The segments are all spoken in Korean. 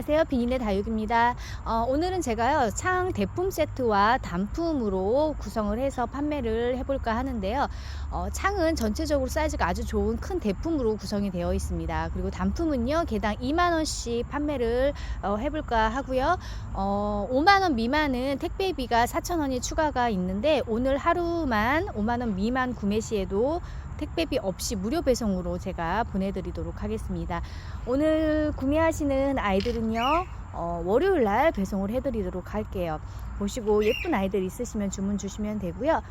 안녕하세요. 비닌의 다육입니다. 어, 오늘은 제가요, 창 대품 세트와 단품으로 구성을 해서 판매를 해볼까 하는데요. 어, 창은 전체적으로 사이즈가 아주 좋은 큰 대품으로 구성이 되어 있습니다. 그리고 단품은요, 개당 2만원씩 판매를 어, 해볼까 하고요. 어, 5만원 미만은 택배비가 4천원이 추가가 있는데, 오늘 하루만 5만원 미만 구매 시에도 택배비 없이 무료 배송으로 제가 보내드리도록 하겠습니다. 오늘 구매하시는 아이들은요, 어, 월요일 날 배송을 해드리도록 할게요. 보시고 예쁜 아이들 있으시면 주문 주시면 되고요.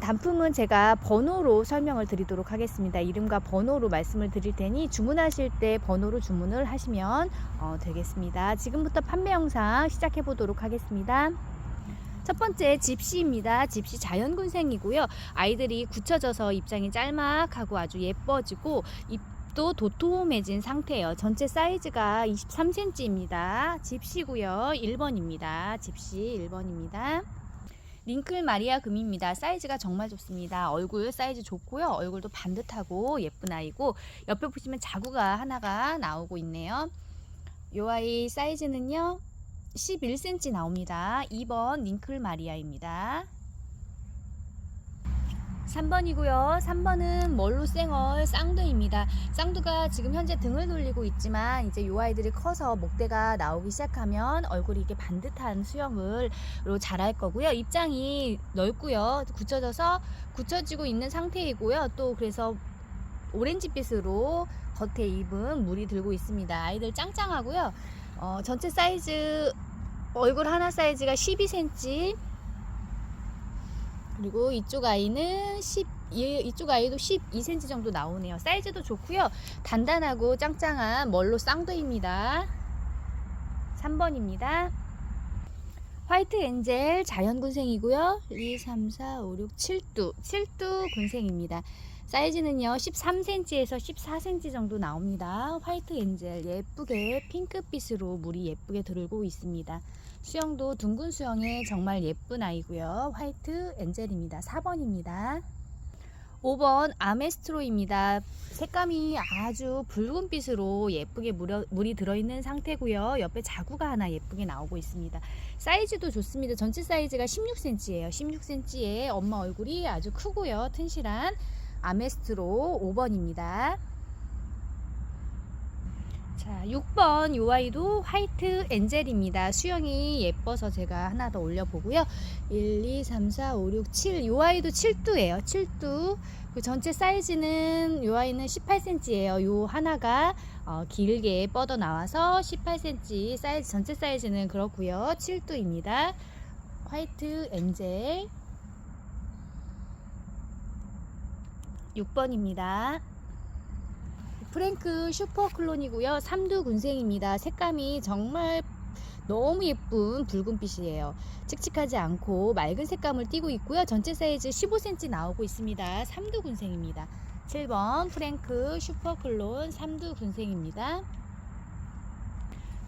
단품은 제가 번호로 설명을 드리도록 하겠습니다. 이름과 번호로 말씀을 드릴 테니 주문하실 때 번호로 주문을 하시면 어, 되겠습니다. 지금부터 판매 영상 시작해 보도록 하겠습니다. 첫 번째 집시입니다. 집시 자연군생이고요. 아이들이 굳혀져서 입장이 짤막하고 아주 예뻐지고 잎도 도톰해진 상태예요. 전체 사이즈가 23cm입니다. 집시고요. 1번입니다. 집시 1번입니다. 링클 마리아 금입니다. 사이즈가 정말 좋습니다. 얼굴 사이즈 좋고요. 얼굴도 반듯하고 예쁜 아이고 옆에 보시면 자구가 하나가 나오고 있네요. 이 아이 사이즈는요. 11cm 나옵니다. 2번 링클 마리아입니다. 3번이고요. 3번은 멀로 쌩얼 쌍두입니다. 쌍두가 지금 현재 등을 돌리고 있지만 이제 요 아이들이 커서 목대가 나오기 시작하면 얼굴이 이게 반듯한 수영을로 자랄 거고요. 입장이 넓고요. 굳혀져서 굳혀지고 있는 상태이고요. 또 그래서 오렌지빛으로 겉에 입은 물이 들고 있습니다. 아이들 짱짱하고요. 어, 전체 사이즈 얼굴 하나 사이즈가 12cm 그리고 이쪽 아이는 10 이- 이쪽 아이도 12cm 정도 나오네요. 사이즈도 좋고요. 단단하고 짱짱한 멀로 쌍두입니다. 3번입니다. 화이트 엔젤 자연군생이고요. 2, 3, 4, 5, 6, 7두 7두 군생입니다. 사이즈는요 13cm에서 14cm 정도 나옵니다. 화이트 엔젤 예쁘게 핑크빛으로 물이 예쁘게 들고 있습니다. 수영도 둥근 수영에 정말 예쁜 아이고요. 화이트 엔젤입니다. 4번입니다. 5번 아메스트로입니다. 색감이 아주 붉은빛으로 예쁘게 물이 들어있는 상태고요. 옆에 자구가 하나 예쁘게 나오고 있습니다. 사이즈도 좋습니다. 전체 사이즈가 16cm예요. 16cm에 엄마 얼굴이 아주 크고요. 튼실한 아메스트로 5번입니다. 자, 6번 요 아이도 화이트 엔젤입니다. 수영이 예뻐서 제가 하나 더 올려보고요. 1, 2, 3, 4, 5, 6, 7. 요 아이도 7두예요. 7두. 그 전체 사이즈는 요 아이는 18cm예요. 요 하나가 어, 길게 뻗어 나와서 18cm 사이즈 전체 사이즈는 그렇고요. 7두입니다. 화이트 엔젤 6번입니다. 프랭크 슈퍼 클론이고요. 삼두 군생입니다. 색감이 정말 너무 예쁜 붉은빛이에요. 칙칙하지 않고 맑은 색감을 띠고 있고요. 전체 사이즈 15cm 나오고 있습니다. 삼두 군생입니다. 7번 프랭크 슈퍼 클론 삼두 군생입니다.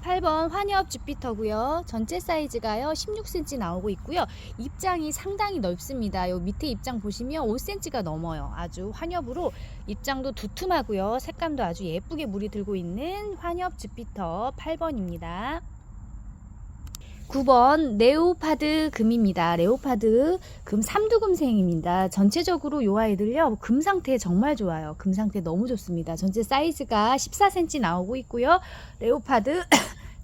8번 환엽 주피터고요. 전체 사이즈가요 16cm 나오고 있고요. 입장이 상당히 넓습니다. 요 밑에 입장 보시면 5cm가 넘어요. 아주 환엽으로 입장도 두툼하고요. 색감도 아주 예쁘게 물이 들고 있는 환엽 주피터 8번입니다. 9번 레오파드 금입니다. 레오파드 금 삼두금생입니다. 전체적으로 요 아이들요 금 상태 정말 좋아요. 금 상태 너무 좋습니다. 전체 사이즈가 14cm 나오고 있고요. 레오파드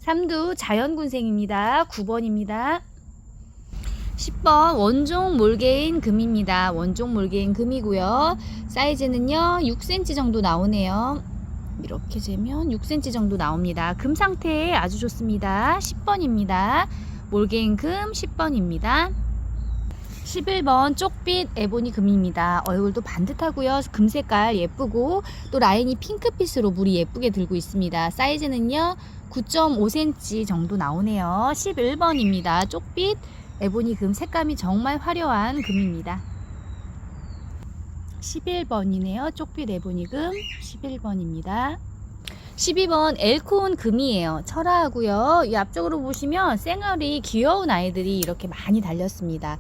삼두 자연군생입니다. 9번입니다. 10번 원종 몰개인 금입니다. 원종 몰개인 금이고요. 사이즈는요 6cm 정도 나오네요. 이렇게 재면 6cm 정도 나옵니다. 금 상태 아주 좋습니다. 10번입니다. 몰개인 금 10번입니다. 11번 쪽빛 에보니 금입니다. 얼굴도 반듯하고요. 금 색깔 예쁘고 또 라인이 핑크빛으로 물이 예쁘게 들고 있습니다. 사이즈는요 9.5cm 정도 나오네요. 11번입니다. 쪽빛 에보니 금 색감이 정말 화려한 금입니다. 11번이네요. 쪽빛 에보니 금 11번입니다. 12번 엘콘 금이에요. 철화하고요. 이 앞쪽으로 보시면 쌩얼이 귀여운 아이들이 이렇게 많이 달렸습니다.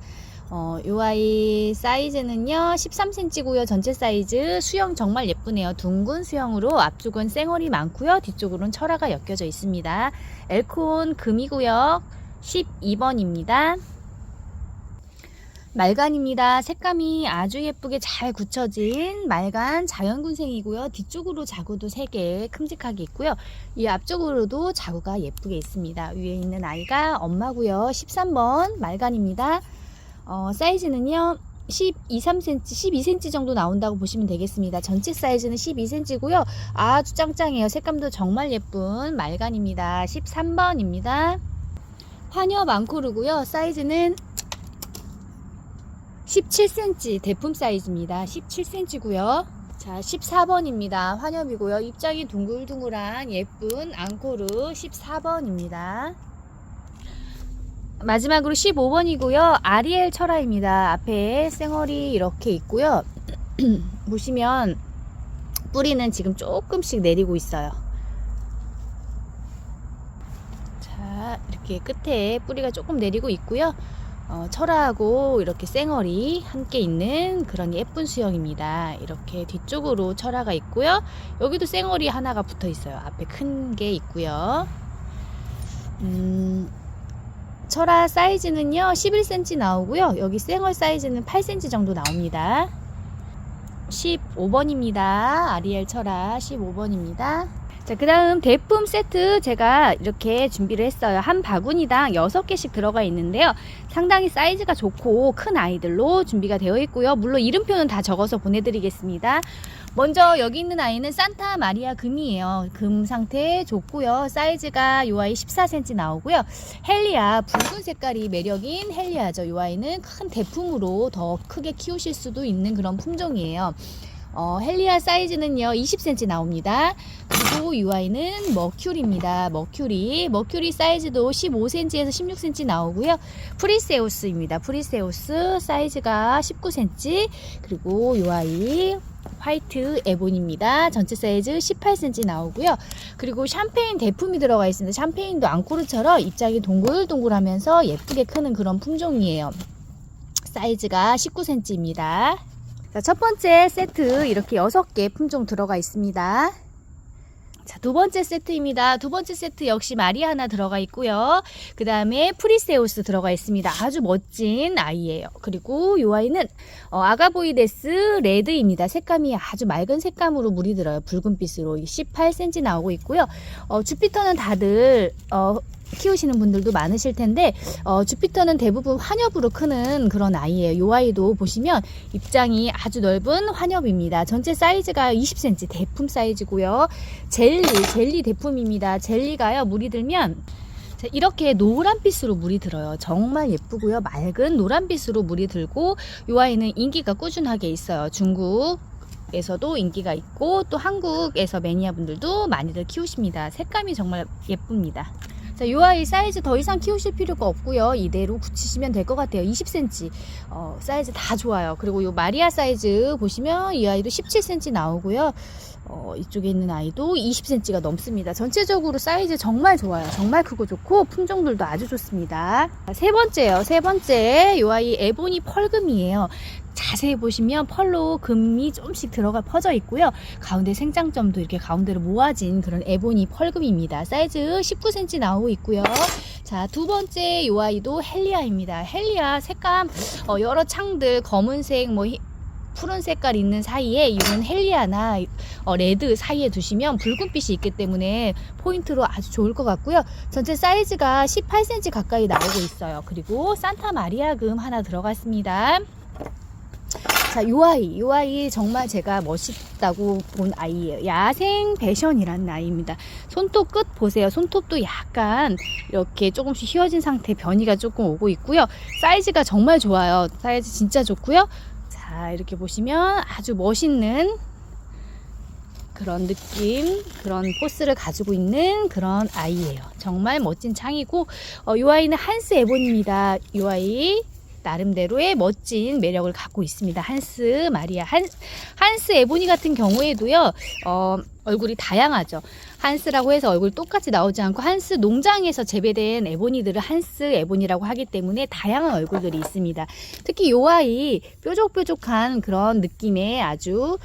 어, 요 아이 사이즈는요 13cm고요. 전체 사이즈 수영 정말 예쁘네요. 둥근 수영으로 앞쪽은 쌩얼이 많고요. 뒤쪽으로는 철화가 엮여져 있습니다. 엘콘 금이고요. 12번입니다. 말간입니다. 색감이 아주 예쁘게 잘 굳혀진 말간 자연군생이고요. 뒤쪽으로 자구도 3개 큼직하게 있고요. 이 앞쪽으로도 자구가 예쁘게 있습니다. 위에 있는 아이가 엄마고요. 13번 말간입니다 어, 사이즈는요. 12, 3cm, 12cm 정도 나온다고 보시면 되겠습니다. 전체 사이즈는 12cm고요. 아주 짱짱해요. 색감도 정말 예쁜 말간입니다. 13번입니다. 파녀 망코르고요. 사이즈는 17cm 대품 사이즈입니다. 17cm고요. 자, 14번입니다. 환엽이고요. 입장이 둥글둥글한 예쁜 앙코르 14번입니다. 마지막으로 15번이고요. 아리엘 철화입니다. 앞에 쌩얼이 이렇게 있고요. 보시면 뿌리는 지금 조금씩 내리고 있어요. 자, 이렇게 끝에 뿌리가 조금 내리고 있고요. 어, 철화하고 이렇게 쌩얼이 함께 있는 그런 예쁜 수영입니다. 이렇게 뒤쪽으로 철화가 있고요. 여기도 쌩얼이 하나가 붙어 있어요. 앞에 큰 게 있고요. 음, 철화 사이즈는요 11cm 나오고요 여기 쌩얼 사이즈는 8cm 정도 나옵니다 15번입니다 아리엘 철화 15번입니다 자, 그 다음 대품 세트 제가 이렇게 준비를 했어요. 한 바구니당 6개씩 들어가 있는데요. 상당히 사이즈가 좋고 큰 아이들로 준비가 되어 있고요. 물론 이름표는 다 적어서 보내드리겠습니다. 먼저 여기 있는 아이는 산타 마리아 금이에요. 금 상태 좋고요. 사이즈가 요 아이 14cm 나오고요. 헬리아 붉은 색깔이 매력인 헬리아죠. 요 아이는 큰 대품으로 더 크게 키우실 수도 있는 그런 품종이에요. 어, 헬리아 사이즈는요 20cm 나옵니다. 그리고 이 아이는 머큐리입니다. 머큐리 머큐리 사이즈도 15cm에서 16cm 나오고요. 프리세우스입니다. 프리세우스 사이즈가 19cm 그리고 이 아이 화이트 에본입니다. 전체 사이즈 18cm 나오고요. 그리고 샴페인 대품이 들어가 있습니다. 샴페인도 앙코르처럼 입장이 동글동글하면서 예쁘게 크는 그런 품종이에요. 사이즈가 19cm입니다. 자, 첫 번째 세트 이렇게 6개 품종 들어가 있습니다. 자, 두 번째 세트입니다. 두 번째 세트 역시 말이 하나 들어가 있고요. 그 다음에 프리세우스 들어가 있습니다. 아주 멋진 아이예요. 그리고 이 아이는 어, 아가보이데스 레드입니다. 색감이 아주 맑은 색감으로 물이 들어요. 붉은빛으로 18cm 나오고 있고요. 어, 주피터는 다들 어, 키우시는 분들도 많으실 텐데 어, 주피터는 대부분 환엽으로 크는 그런 아이예요. 이 아이도 보시면 입장이 아주 넓은 환엽입니다. 전체 사이즈가 20cm 대품 사이즈고요. 젤리 젤리 대품입니다. 젤리가요 물이 들면 자, 이렇게 노란빛으로 물이 들어요. 정말 예쁘고요. 맑은 노란빛으로 물이 들고 이 아이는 인기가 꾸준하게 있어요. 중국 에서도 인기가 있고 또 한국에서 매니아 분들도 많이들 키우십니다. 색감이 정말 예쁩니다. 자, 이 아이 사이즈 더 이상 키우실 필요가 없고요. 이대로 굳히시면 될 것 같아요. 20cm 어, 사이즈 다 좋아요. 그리고 이 마리아 사이즈 보시면 이 아이도 17cm 나오고요. 어, 이쪽에 있는 아이도 20cm가 넘습니다. 전체적으로 사이즈 정말 좋아요. 정말 크고 좋고 품종들도 아주 좋습니다. 세 번째요. 세 번째 이 아이 에보니 펄금이에요. 자세히 보시면 펄로 금이 조금씩 들어가 퍼져 있고요. 가운데 생장점도 이렇게 가운데로 모아진 그런 에보니 펄금입니다. 사이즈 19cm 나오고 있고요. 자, 두 번째 요 아이도 헬리아입니다. 헬리아 색감 어, 여러 창들 검은색 뭐 희- 푸른 색깔 있는 사이에 이런 헬리아나 어, 레드 사이에 두시면 붉은빛이 있기 때문에 포인트로 아주 좋을 것 같고요. 전체 사이즈가 18cm 가까이 나오고 있어요. 그리고 산타 마리아 금 하나 들어갔습니다. 자, 요 아이, 요 아이 정말 제가 멋있다고 본 아이예요. 야생 배션이라는 아이입니다. 손톱 끝 보세요. 손톱도 약간 이렇게 조금씩 휘어진 상태 변이가 조금 오고 있고요. 사이즈가 정말 좋아요. 사이즈 진짜 좋고요. 자, 이렇게 보시면 아주 멋있는 그런 느낌, 그런 포스를 가지고 있는 그런 아이예요. 정말 멋진 창이고, 어, 이 아이는 한스 에본입니다. 이 아이 나름대로의 멋진 매력을 갖고 있습니다. 한스 마리아 한 한스 에보니 같은 경우에도요. 어, 얼굴이 다양하죠. 한스라고 해서 얼굴 똑같이 나오지 않고 한스 농장에서 재배된 에보니들을 한스 에보니라고 하기 때문에 다양한 얼굴들이 있습니다. 특히 요 아이 뾰족뾰족한 그런 느낌의 아주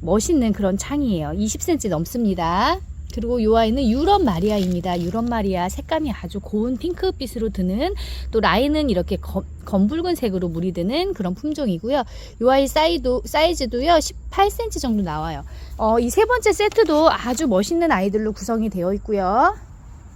멋있는 그런 창이에요. 20cm 넘습니다. 그리고 이 아이는 유럽 마리아입니다. 유럽 마리아 색감이 아주 고운 핑크빛으로 드는 또 라인은 이렇게 검, 검붉은 색으로 물이 드는 그런 품종이고요. 이 아이 사이도, 사이즈도요 18cm 정도 나와요. 어, 이 세 번째 세트도 아주 멋있는 아이들로 구성이 되어 있고요.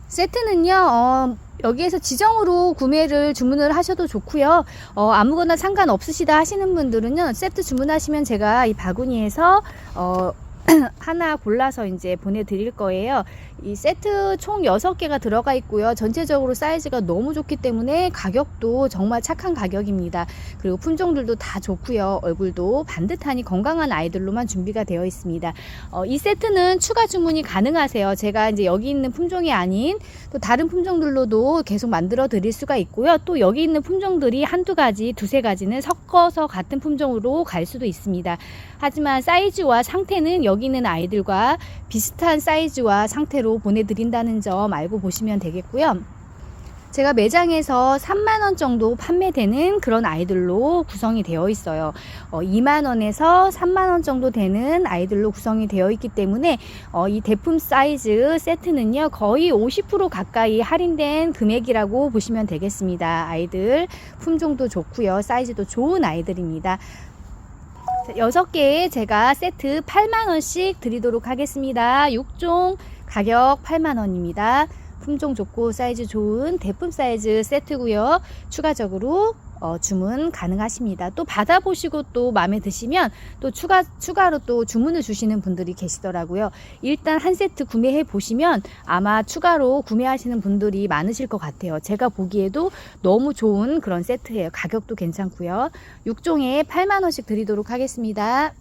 세트는요, 어, 여기에서 지정으로 구매를 주문을 하셔도 좋고요. 어, 아무거나 상관없으시다 하시는 분들은요, 세트 주문하시면 제가 이 바구니에서 어, 하나 골라서 이제 보내드릴 거예요. 이 세트 총 6개가 들어가 있고요. 전체적으로 사이즈가 너무 좋기 때문에 가격도 정말 착한 가격입니다. 그리고 품종들도 다 좋고요. 얼굴도 반듯하니 건강한 아이들로만 준비가 되어 있습니다. 어, 이 세트는 추가 주문이 가능하세요. 제가 이제 여기 있는 품종이 아닌 또 다른 품종들로도 계속 만들어 드릴 수가 있고요. 또 여기 있는 품종들이 한두 가지, 두세 가지는 섞어서 같은 품종으로 갈 수도 있습니다. 하지만 사이즈와 상태는 여기 있는 아이들과 비슷한 사이즈와 상태로 보내드린다는 점 알고 보시면 되겠고요. 제가 매장에서 3만원 정도 판매되는 그런 아이들로 구성이 되어 있어요. 어, 2만원에서 3만원 정도 되는 아이들로 구성이 되어 있기 때문에 어, 이 대품 사이즈 세트는요, 거의 50% 가까이 할인된 금액이라고 보시면 되겠습니다. 아이들 품종도 좋고요. 사이즈도 좋은 아이들입니다. 여섯 개에 제가 세트 8만원씩 드리도록 하겠습니다. 6종 가격 8만원입니다. 품종 좋고 사이즈 좋은 대품 사이즈 세트고요. 추가적으로 어, 주문 가능하십니다. 또 받아보시고 또 마음에 드시면 또 추가, 추가로 또 주문을 주시는 분들이 계시더라고요. 일단 한 세트 구매해 보시면 아마 추가로 구매하시는 분들이 많으실 것 같아요. 제가 보기에도 너무 좋은 그런 세트예요. 가격도 괜찮고요. 6종에 8만원씩 드리도록 하겠습니다.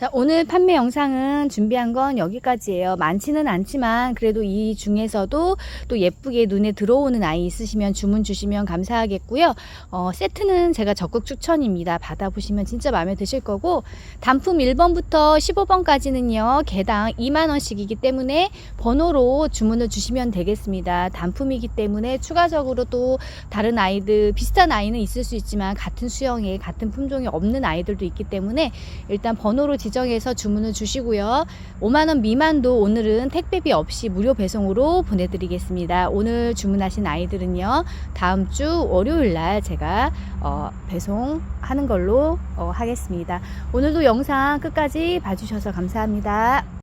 자, 오늘 판매 영상은 준비한 건 여기까지예요. 많지는 않지만 그래도 이 중에서도 또 예쁘게 눈에 들어오는 아이 있으시면 주문 주시면 감사하겠고요. 어, 세트는 제가 적극 추천입니다. 받아보시면 진짜 마음에 드실 거고 단품 1번부터 15번까지는요. 개당 2만 원씩이기 때문에 번호로 주문을 주시면 되겠습니다. 단품이기 때문에 추가적으로 또 다른 아이들 비슷한 아이는 있을 수 있지만 같은 수영에 같은 품종이 없는 아이들도 있기 때문에 일단 번호로 지정해서 주문을 주시고요. 5만원 미만도 오늘은 택배비 없이 무료 배송으로 보내드리겠습니다. 오늘 주문하신 아이들은요. 다음 주 월요일 날 제가 어, 배송하는 걸로 어, 하겠습니다. 오늘도 영상 끝까지 봐주셔서 감사합니다.